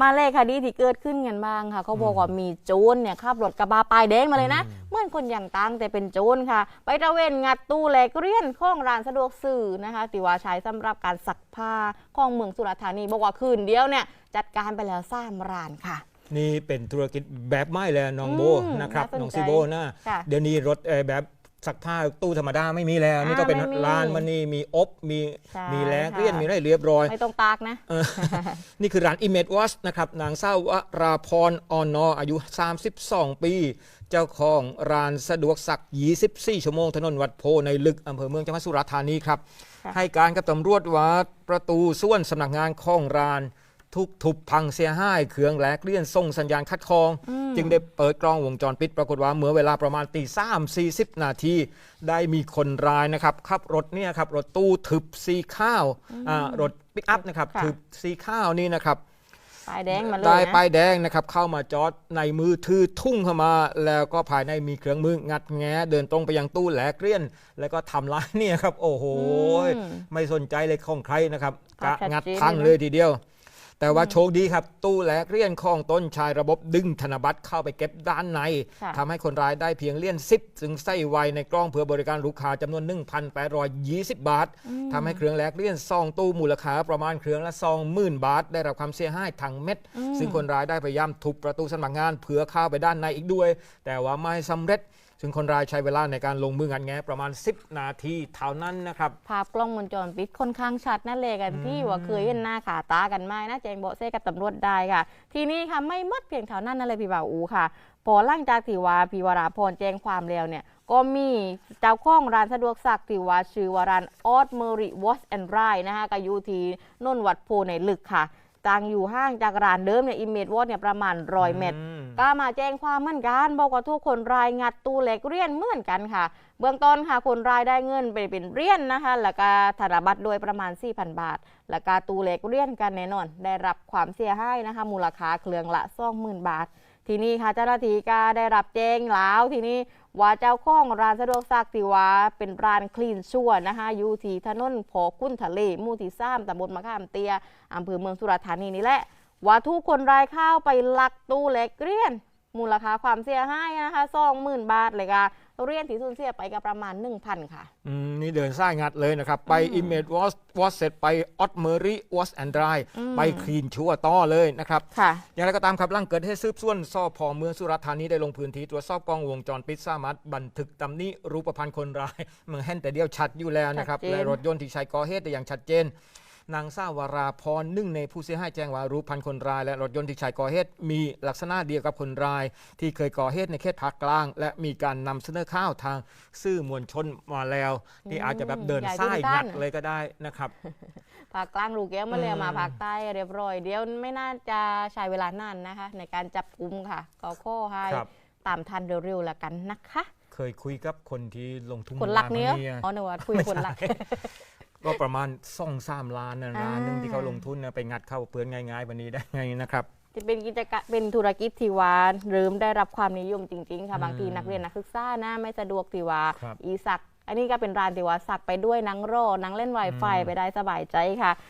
มาเลขคดีที่เกิดขึ้นกันบ้างค่ะ เขาบอกว่ามีโจรเนี่ยขับรถกระบะปลายแดงมาเลยนะเหมื่อนคนอย่างตังแต่เป็นโจรค่ะ ไปตระเวนงัดตู้แลกเรียนข้องร้านสะดวกซื้อนะคะติว่าใช้สำหรับการซักผ้าของเมืองสุราษฎร์ธานีบอกว่าคืนเดียวเนี่ยจัดการไปแล้วสามร้านค่ะนี่เป็นธุรกิจแบบไม่เลยน้องโบอืมนะครับน่าสนใจน้องซิโบนะค่ะเดี๋ยวนี้รถเอ่อแบบ ซักผ้าตู้ธรรมดาไม่มีแล้ว นี่ต้องเป็นไม่มีร้านมันนี่มีอบมีใช่มีแลกค่ะเรียนมีอะไรเรียบร้อย ไม่ต้องตากนะ เออ นี่คือร้าน Image Watch นะครับ นางสาววราพรออนนออายุ 32 ปี เจ้าของร้านสะดวกซัก 24 ชั่วโมง ถนนวัดโพในลึกอำเภอเมืองจังหวัดสุราษฎร์ธานีครับ ค่ะ ให้การกับตำรวจว่าประตูส่วนสำนักงานของร้าน ทุกทุบพังเสียหายเครื่องแลกเลี่ยนส่งสัญญาณคัดคอง จึงได้เปิดกล้องวงจรปิด ปรากฏว่าเมื่อเวลาประมาณตีสามสี่สิบนาทีได้มีคนร้ายนะครับขับรถเนี่ยครับรถตู้ทึบสีข้าวอ่ารถปิกอัพนะครับค่ะทึบสีข้าวนี่นะครับปลายแดงมาเลยได้นะป้ายแดงนะครับเข้ามาจอดในมือถือทุ่งเข้ามา แล้วก็ภายในมีเครื่องมืองัดแงะเดินตรงไปยังตู้แหลกเลี่ยน แล้วก็ทำร้ายเนี่ยครับ โอ้โหอืมไม่สนใจเลยของใครนะครับภาพชัดงัดเจนพังเลยนะเลยทีเดียว แต่ว่าโชคดีครับ ตู้แหลกเลี่ยนของต้นชายระบบดึงธนบัตรเข้าไปเก็บด้านในค่ะทำให้คนร้ายได้เพียงเลี่ยนซิปซึ่งใส่ไว้ในกล้องเพื่อบริการลูกค้าจำนวน 1,820 บาททำให้เครื่องแลกเลี่ยนซองตู้มูลค่าประมาณเครื่องละ20,000บาท ได้รับความเสียหายทั้งเม็ด ซึ่งคนร้ายได้พยายามทุบประตูสำนักงานเพื่อเข้าไปด้านในอีกด้วย แต่ว่าไม่สำเร็จซึ่งคนร้ายใช้เวลาในการลงมืองัดแงะประมาณ 10 นาทีเท่านั้นนะครับ ภาพกล้องวงจรปิดค่อนข้างชัดนั่นเลยกันที่ว่าเคยเห็นหน้าขาตากันไหมนะแจ้งเบาะแสกับตำรวจได้ค่ะ ทีนี้ค่ะไม่หมดเพียงเท่านั้นนั่นเลยพี่บ่าวอูค่ะพอหลังจากที่ว่าพี่วราพรแจ้งความแล้วเนี่ยก็มีเจ้าของร้านสะดวกซักที่ว่าชื่อว่าร้านออสเมอริวอชแอนด์ไรนะคะก็อยู่ที่นนท์วัดโพในลึกค่ะต่างอยู่ห่างจากร้านเดิมเนี่ยอิมเมจวอชเนี่ยประมาณร้อยเมตรอืม ก็มาแจ้งความเหมือนกันบอกว่าทุกคนรายงัดตู้เหล็กเรียนเหมือนกันค่ะ เบื้องต้นค่ะคนรายได้เงินไปเป็นเรียญนะคะ แล้วก็ธนบัตรโดยประมาณ 4,000 บาท แล้วก็ตู้เหล็กเรียนกันแน่นอน ได้รับความเสียหายนะคะ มูลค่าเครื่องละ20,000 บาท ทีนี้ค่ะเจ้าหน้าที่ก็ได้รับแจ้งแล้วทีนี้ว่าเจ้าของร้านสะดวกซักที่ว่าเป็นร้านคลีนชั่วนะคะอยู่ที่ถนนพอคุ้นทะเลมู่ที่สามตำบลมะขามเตียอำเภอเมืองสุราษฎร์ธานีนี่แหละ ว่าทุกคนรายเข้าไปลักตู้เหล็กเรียน มูลค่าความเสียหายนะคะสองหมื่นบาทเลยค่ะเรียนที่สูญเสียไปก็ประมาณ 1,000 ค่ะอืมนี่เดินสายงัดเลยนะครับ ไป Image Watch Watch เสร็จไป o t m e r y Watch and Dry ไปคลีนชัวต่อเลยนะครับ ค่ะ อย่างไรก็ตามครับหล่างเกิดเหตุสืบสวนสอบพอเมืองสุราษฎร์ธานีได้ลงพื้นที่ตรวจสอบกล้องวงจรปิดสามารถบันทึกตำหนี้รูปพันธ์คนร้ายเมืองแห่นแต่เดียวชัดอยู่แล้วนะครับชัดเจนและรถยนต์ที่ใช้ก่อเหตุได้อย่างชัดเจน นางสาววราพรหนึ่งในผู้เสียหายแจ้งว่ารูปพันธ์คนร้าย และรถยนต์ที่ใช้ก่อเหตุมีลักษณะเดียวกับคนร้าย ที่เคยก่อเหตุในเขตภาคกลาง และมีการนำเสนอข่าวทางสื่อมวลชนมาแล้วนี่อาจจะแบบเดินใหญ่สายดุนด้านงัดเลยก็ได้นะครับภาคกลางลูกแก้วมาเลยอืมมาภาคใต้เรียบร้อย เดี๋ยวไม่น่าจะใช้เวลานานนะคะ ในการจับกุมค่ะก็ข้อให้ครับตามทันเร็วๆแล้วกันนะคะ เคยคุยกับคนที่ลงทุนคนรักเนี้ยมาเนี่ยอ๋อหนูว่าคุยคนรัก ก็ประมาณสองสามล้านนะอ่าร้านหนึงที่เขาลงทุนนะไปงัดเข้าเพื่อนง่ายๆวันนี้ได้ไงนะครับ จะเป็นกิจการเป็นธุรกิจที่ว่าเริ่มได้รับความนิยมจริงๆค่ะอืมบางทีนักเรียนนักศึกษานะไม่สะดวกที่ว่าครับ อีสัก อันนี้ก็เป็นร้านที่ว่าสักไปด้วยหนังโร่หนังเล่น Wi-Fi อืมไปได้สบายใจค่ะ